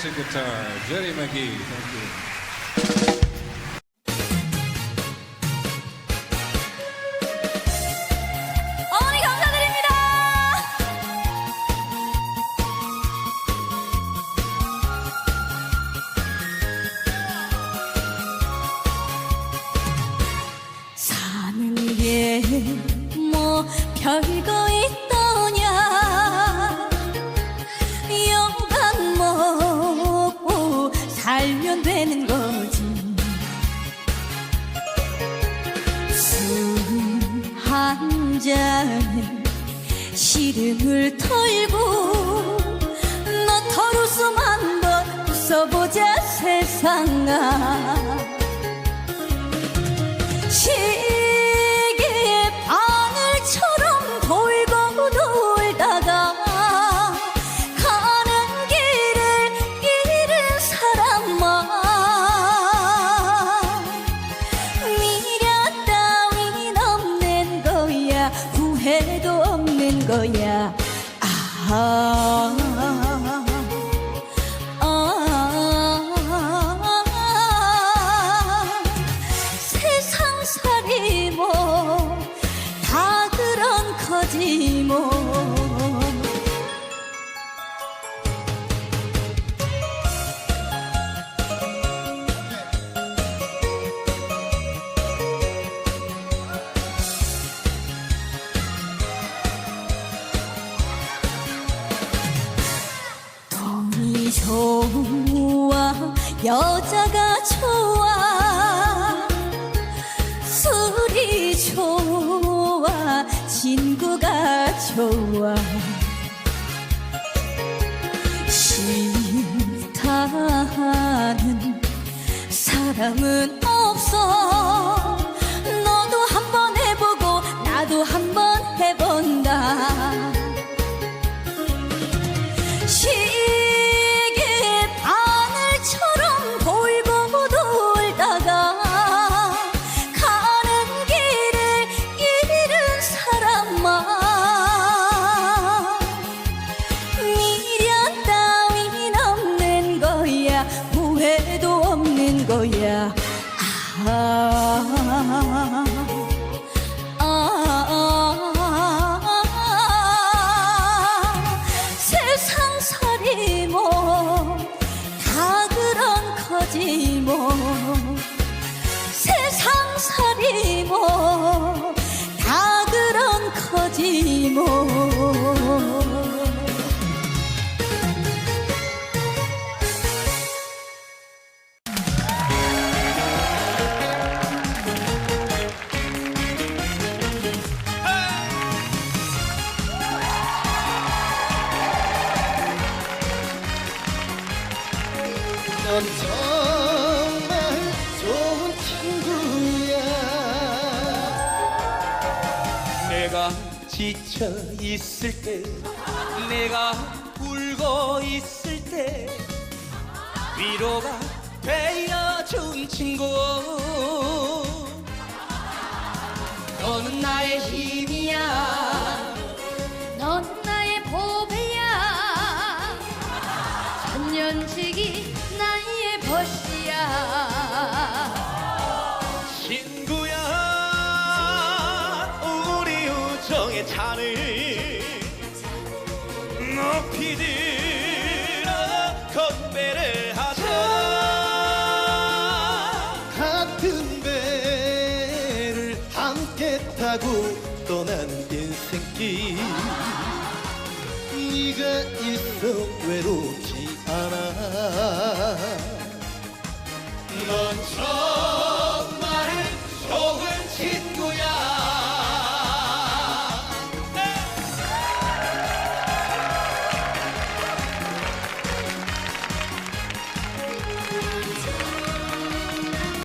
acoustic guitar, Jerry McGee. Thank you. 뭐 별거 있 이름을 털고 좋아 여자가 좋아. 술이 좋아 친구가 좋아. 싫다는 사람은 없어. 넌 정말 좋은 친구야. 내가 지쳐 있을 때 내가 울고 있을 때 위로가 되어준 친구. 너는 나의 힘이야. 타고 떠나는 인생길. 네가 있어 외롭지 않아. 넌 정말 좋은